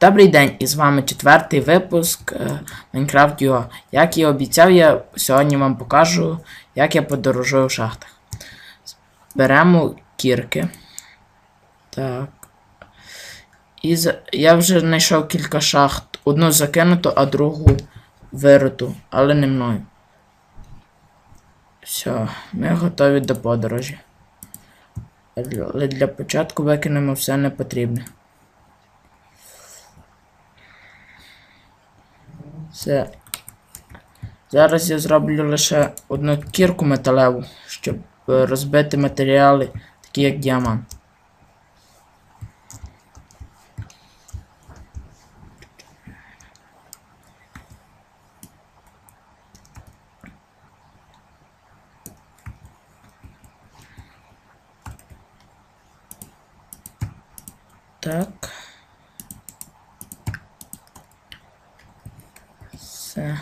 Добрий день, і з вами четвертий випуск е, Minecraft UA. Як і обіцяв, я сьогодні вам покажу, як я подорожую в шахтах. Беремо кірки. Так. І за... я вже знайшов кілька шахт. Одну закинуту, а другу вириту, але не мною. Все, ми готові до подорожі. Але для початку викинемо все непотрібне. Все. Зараз я зроблю лише одну кірку металеву, щоб е, розбити матеріали, такі як діамант. Так. Все.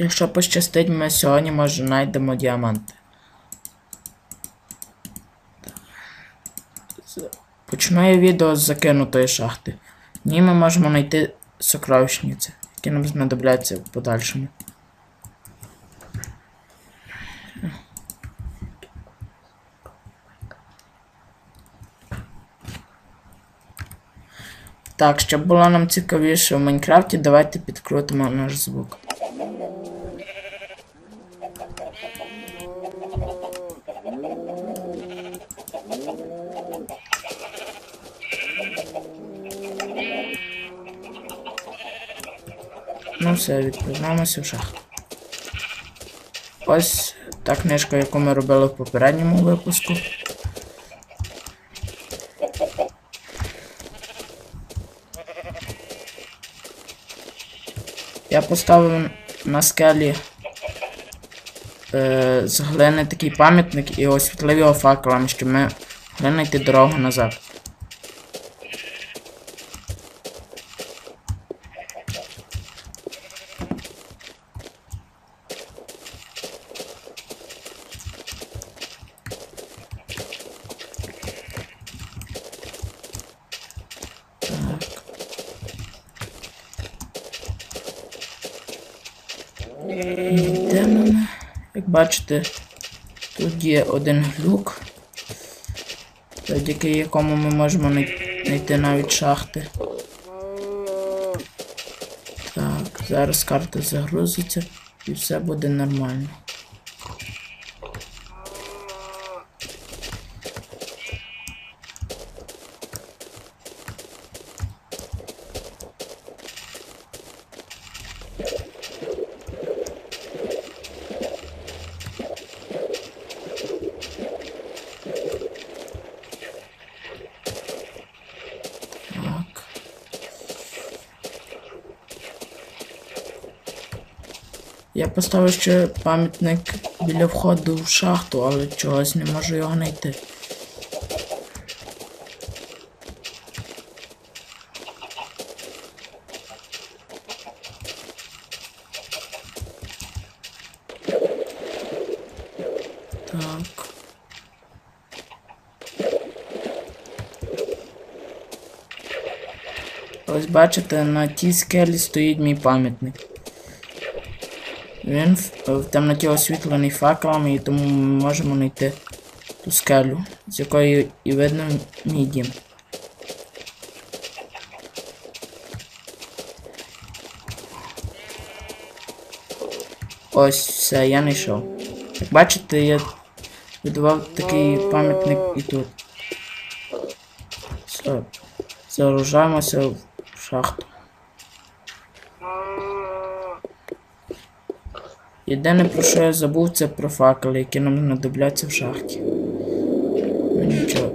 Якщо пощастить, ми сьогодні може знайдемо діаманти. Я відео з закинутої шахти. В ній ми можемо знайти сокровищниці, які нам знадобляться в подальшому. Так, щоб було нам цікавіше в Майнкрафті, давайте підкрутимо наш звук. Ну все, відправляємося в шахту. Ось та книжка, яку ми робили в попередньому випуску. Я поставив на скелі е, з глини такий пам'ятник і освітлив його факелами, щоб ми знайти дорогу назад. Йдемо. ми. Як бачите, тут є один глюк, завдяки якому ми можемо знайти навіть шахти. Так, зараз карта загрузиться і все буде нормально. Так. Я поставив ще пам'ятник біля входу в шахту, але чогось не можу його знайти. Так. Ось бачите, на тій скелі стоїть мій пам'ятник. Він в, в темноті освітлений факелами, і тому ми можемо знайти ту скелю, з якої і видно мій дім. Ось все, я знайшов. Як бачите, я видавав такий пам'ятник і тут. Все. Загружаємося в шахту. Єдине про що я забув, це про факели, які нам знадобляться в шахті. Нічого.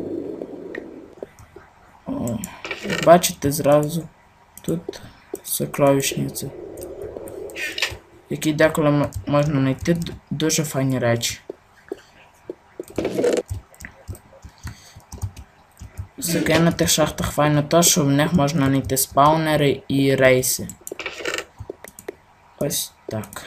О, бачите, зразу тут сокровищниця. Які деколи можна знайти дуже файні речі. В закинутих шахтах файно то, що в них можна знайти спаунери і рейси. Ось так.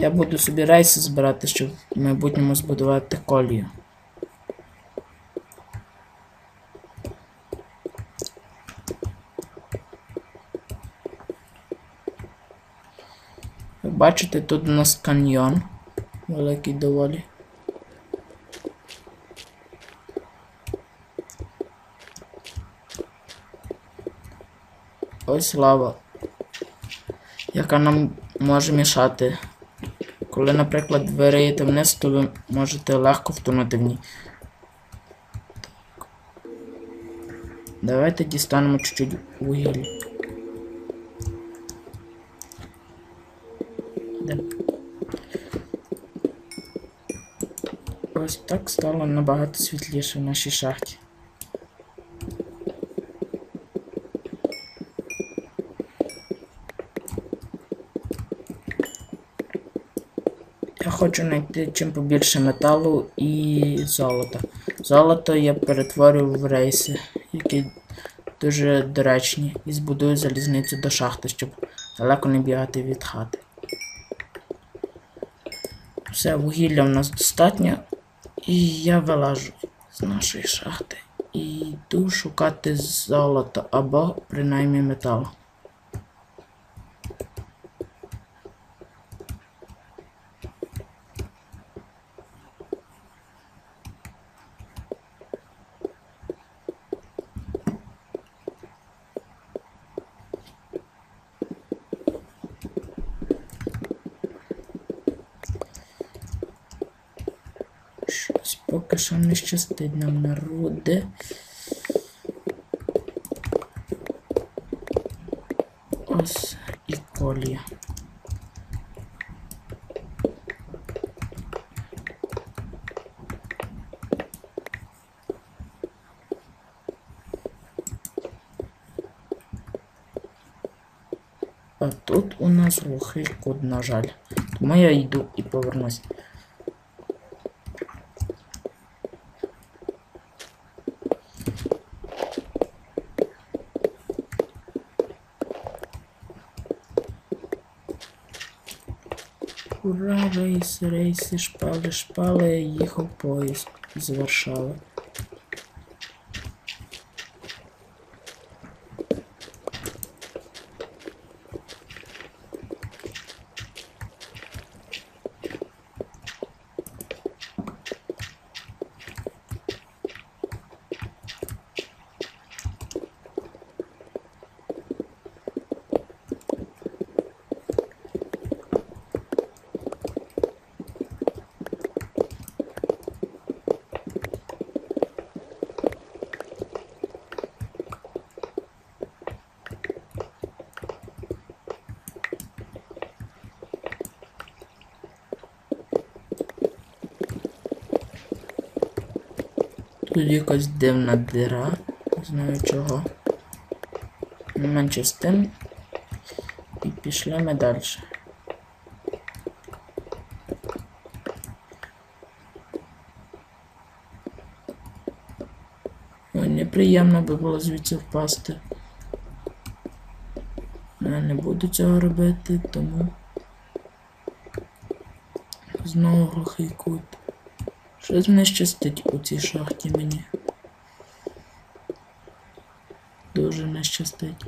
Я буду собі рейси збирати, щоб в майбутньому збудувати колію. Ви бачите, тут у нас каньйон. Великий доволі. Ось лава, яка нам може мішати. Коли, наприклад, ви риєте вниз, то ви можете легко втонути в ній. Так. Давайте дістанемо чуть-чуть вугілля. Ось так стало набагато світліше в нашій шахті. Я хочу знайти чим побільше металу і золота. Золото я перетворю в рейси, які дуже доречні, і збудую залізницю до шахти, щоб далеко не бігати від хати. Все, вугілля в нас достатньо. І я вилажу з нашої шахти. І йду шукати золото або принаймні метал. Щось поки що не щастить нам на руди. Ось і колія. А тут у нас глухий кут, на жаль. Тому я йду і повернусь. Ура, рейси, рейси, шпали, шпали, їхав поїзд з Варшави. Тут якась дивна дира, не знаю чого. Менше з тим. І пішли ми далі. Ой, неприємно би було звідси впасти. Я не буду цього робити, тому знову глухий кут. Щось не щастить у цій шахті мені. Дуже не щастить.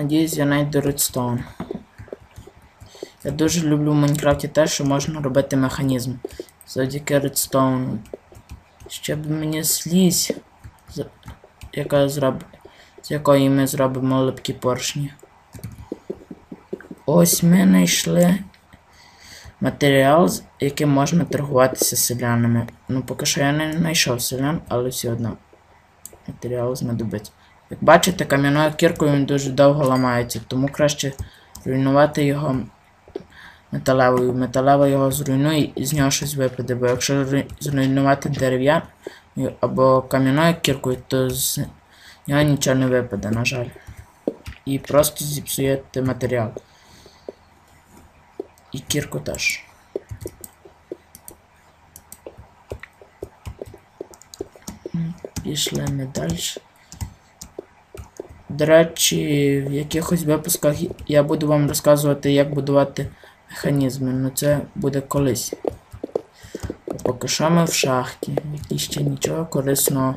Надіюсь, я знайду редстоун. Я дуже люблю в Майнкрафті те, що можна робити механізм. Завдяки редстоуну. Щоб мені слізь, яка зроб... з якої ми зробимо липкі поршні. Ось ми знайшли Матеріал, з яким можна торгуватися з селянами. Ну, поки що я не знайшов селян, але все одно. Матеріал знадобиться. Як бачите, кам'яною кіркою він дуже довго ламається, тому краще руйнувати його металевою. Металева його зруйнує і з нього щось випаде, бо якщо зруйнувати дерев'яною або кам'яною кіркою, то з нього нічого не випаде, на жаль. І просто зіпсуєте матеріал. І кірку теж. Пішли ми далі. До речі, в якихось випусках я буду вам розказувати, як будувати механізми, ну це буде колись. Поки що ми в шахті, в якій ще нічого корисного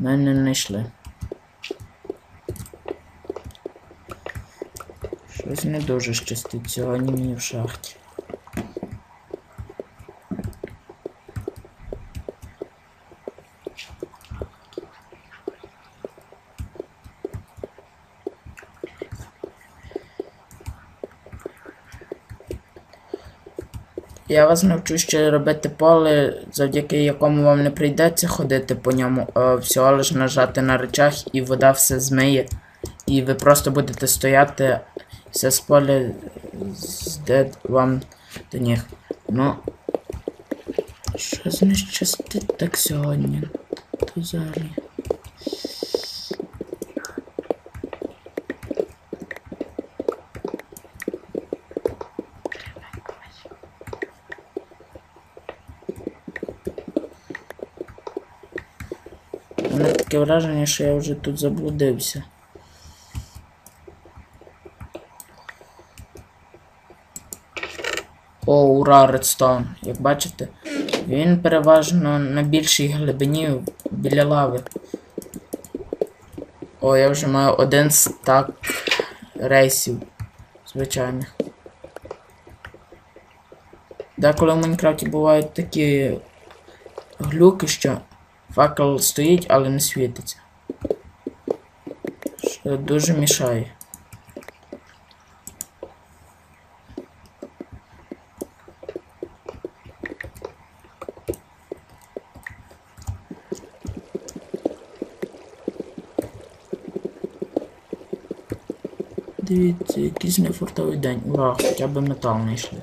ми не знайшли. Щось не дуже щастить сьогодні мені в шахті. Я вас навчу ще робити поле, завдяки якому вам не прийдеться ходити по ньому, а всього лиш нажати на речах і вода все змиє. І ви просто будете стояти все з поля, де вам до ніг. Ну. Щось не щастить так сьогодні. То взагалі. Мене таке враження, що я вже тут заблудився. О, ура, редстоун. Як бачите, він переважно на більшій глибині біля лави. О, я вже маю один стак рейсів звичайних. Деколи в Майнкрафті бувають такі глюки, що факел стоїть, але не світиться. Що дуже мішає. Дивіться, якийсь нефортовий день. Ура, хоча б метал знайшли.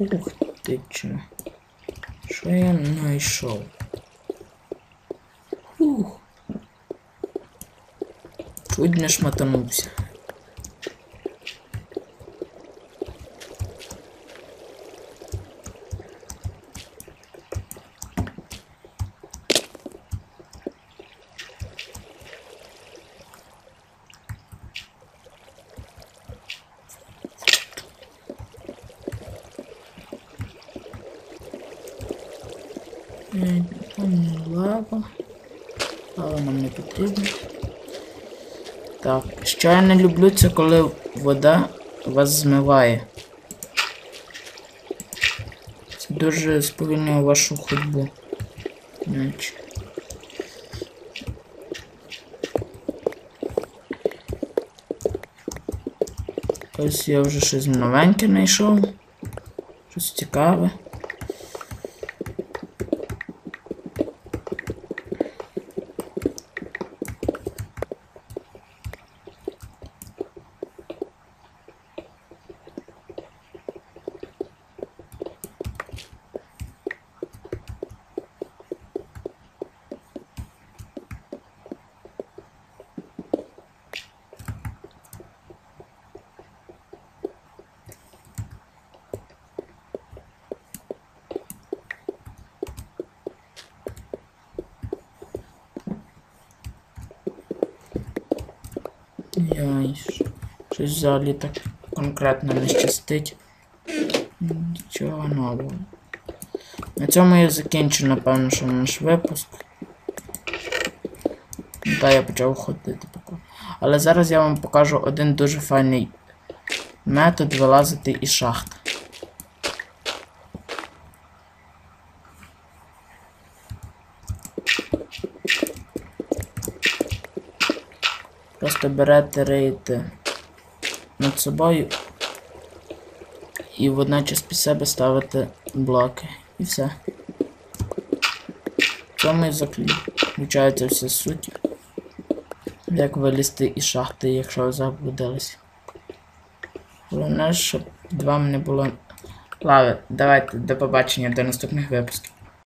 Ух ти чо. Що я знайшов? Ух. Чуть не шматанувся. Е, Там не лава. Лава нам не потрібна. Так, що я не люблю, це коли вода вас змиває. Це дуже сповільнює вашу ходьбу. Наче. Ось я вже щось новеньке знайшов. Щось цікаве. Яй, щось взагалі так конкретно не щастить. Нічого нового. На цьому я закінчу, напевно, що наш випуск. Та я почав ходити поки. Але зараз я вам покажу один дуже файний метод вилазити із шахт. Просто берете, риєте над собою і водночас під себе ставите блоки. І все. В цьому і заключається вся суть. Як вилізти із шахти, якщо ви заблудились. Головне, щоб під вами не було лави. Давайте до побачення до наступних випусків.